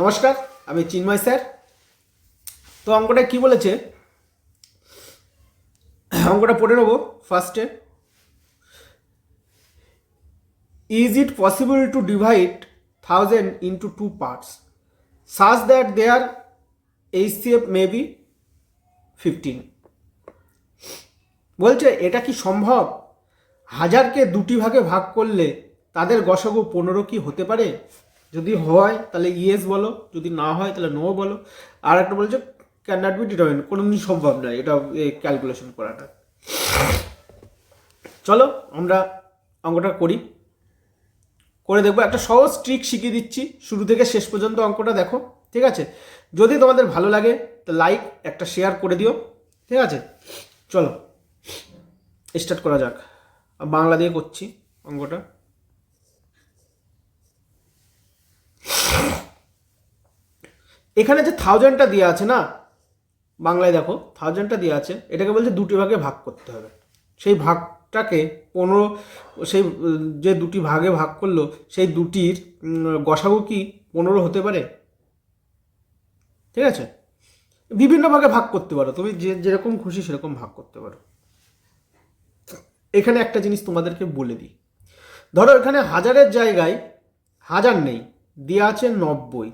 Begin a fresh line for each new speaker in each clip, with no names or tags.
নমস্কার, আমি চিন্ময় স্যার। তো অঙ্কটা কি বলেছে? অঙ্কটা পড়ে নেব ফার্স্টে is it possible to divide thousand into two parts such that there F may be fifteen বলছে, এটা কি সম্ভব? হাজারকে দুটি ভাগে ভাগ করলে তাদের গসাগু পনেরো কি হতে পারে? যদি হয়, তাহলে ইয়েস বলো, যদি না হয়, তাহলে নো বলো। আর একটা বলছে ক্যান নট বি ডিটারমিন কোনো দিন সম্ভব নয় এটা ক্যালকুলেশন করাটা। চলো, আমরা অঙ্কটা করি। করে দেখব, একটা সহজ ট্রিক শিখিয়ে দিচ্ছি। শুরু থেকে শেষ পর্যন্ত অঙ্কটা দেখো, ঠিক আছে? যদি তোমাদের ভালো লাগে, তো লাইক একটা শেয়ার করে দিও, ঠিক আছে? চলো স্টার্ট করা যাক। বাংলা দিয়ে করছি অঙ্কটা। এখানে যে থাউজেন্ডটা দেওয়া আছে না, বাংলায় দেখো থাউজেন্ডটা দেওয়া আছে, এটাকে বলছে দুটি ভাগে ভাগ করতে হবে। সেই ভাগটাকে পনেরো, সেই, যে দুটি ভাগে ভাগ করল, সেই দুটির গসাগু কি পনেরো হতে পারে? ঠিক আছে? বিভিন্ন ভাগে ভাগ করতে পারো, তুমি যে, যেরকম খুশি সেরকম ভাগ করতে পারো। এখানে একটা জিনিস তোমাদেরকে বলে দিই। ধরো এখানে হাজারের জায়গায় হাজার নেই দেওয়া আছে নব্বই।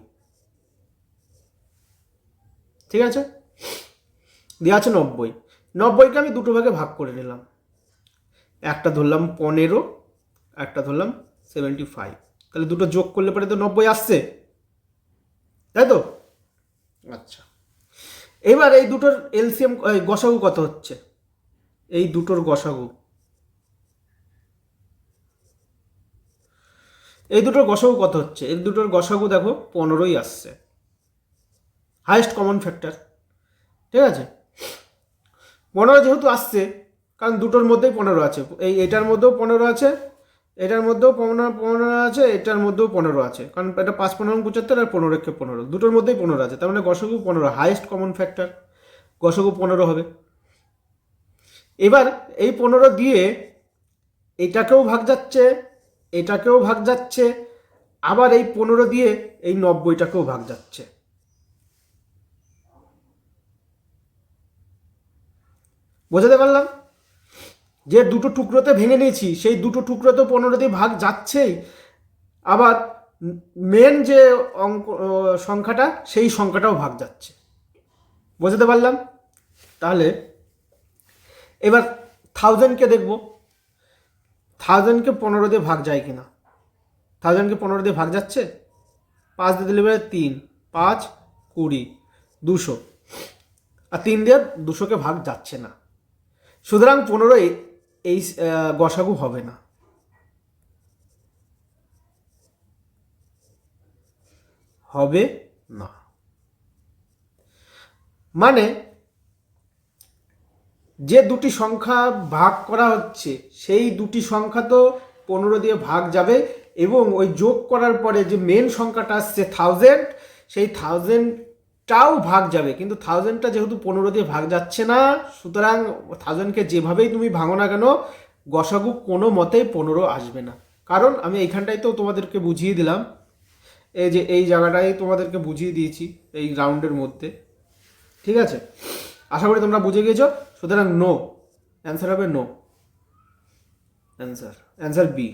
ঠিক আছে? দেওয়া আছে নব্বই। নব্বইকে আমি দুটো ভাগে ভাগ করে নিলাম। একটা ধরলাম পনেরো, একটা ধরলাম সেভেন্টি ফাইভ তাহলে দুটো যোগ করলে পরে তো নব্বই আসছে। তাই তো? আচ্ছা। এবার এই দুটোর এলসিএম গসাগু কত হচ্ছে? এই দুটোর গসাগু। এই দুটোর গসাগু কত হচ্ছে? এই দুটোর গসাগু দেখো, পনেরোই আসছে। হাইয়েস্ট কমন ফ্যাক্টর ঠিক আছে? পনেরো যেহেতু আসছে, কারণ দুটোর মধ্যেই পনেরো আছে। এই এটার মধ্যেও পনেরো আছে, এটার মধ্যেও পনেরো পনেরো আছে, এটার মধ্যেও পনেরো আছে। কারণ এটা পাঁচ পনেরো পঁচাত্তর আর পনেরো একে পনেরো। দুটোর মধ্যেই পনেরো আছে, তার মানে গসগু পনেরো হাইয়েস্ট কমন ফ্যাক্টর গসগু পনেরো হবে। এবার এই পনেরো দিয়ে এটাকেও ভাগ যাচ্ছে, এটাকেও ভাগ যাচ্ছে, আবার এই পনেরো দিয়ে এই নব্বইটাকেও ভাগ যাচ্ছে। বোঝাতে পারলাম? যে দুটো টুকরোতে ভেঙে নিয়েছি, সেই দুটো টুকরোতে পনেরো দিয়ে ভাগ যাচ্ছেই, আবার মেন যে অঙ্ক সংখ্যাটা, সেই সংখ্যাটাও ভাগ যাচ্ছে। বোঝাতে পারলাম? তাহলে, এবার থাউজেন্ডকে দেখব। থাউজেন্ডকে পনেরো দিয়ে ভাগ যায় কিনা? থাউজেন্ডকে পনেরো দিয়ে ভাগ যাচ্ছে? পাঁচ দিয়ে দিলে এবারে তিন, পাঁচ কুড়ি, দুশো। আর তিন দিয়ে দুশোকে ভাগ যাচ্ছে না। সুতরাং পনেরো এই গসাগু হবে না। হবে না। মানে যে দুটি সংখ্যা ভাগ করা হচ্ছে, সেই দুটি সংখ্যা তো পনেরো দিয়ে ভাগ যাবে এবং ওই যোগ করার পরে যে মেন সংখ্যাটা আসছে থাউজেন্ড সেই থাউজেন্ডটাও ভাগ যাবে, কিন্তু থাউজেন্ডটা যেহেতু পনেরো দিয়ে ভাগ যাচ্ছে না, সুতরাং থাউজেন্ডকে যেভাবেই তুমি ভাঙো না কেন, গসাগু কোনো মতেই পনেরো আসবে না। কারণ আমি এইখানটাই তো তোমাদেরকে বুঝিয়ে দিলাম, এই যে এই জায়গাটাই তোমাদেরকে বুঝিয়ে দিয়েছি এই রাউন্ডের মধ্যে। ঠিক আছে? আশা করি তোমরা বুঝে গিয়েছো? সুতরাং নো অ্যান্সার হবে নো অ্যান্সার অ্যান্সার বি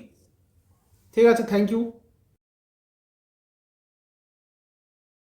ঠিক আছে থ্যাংক ইউ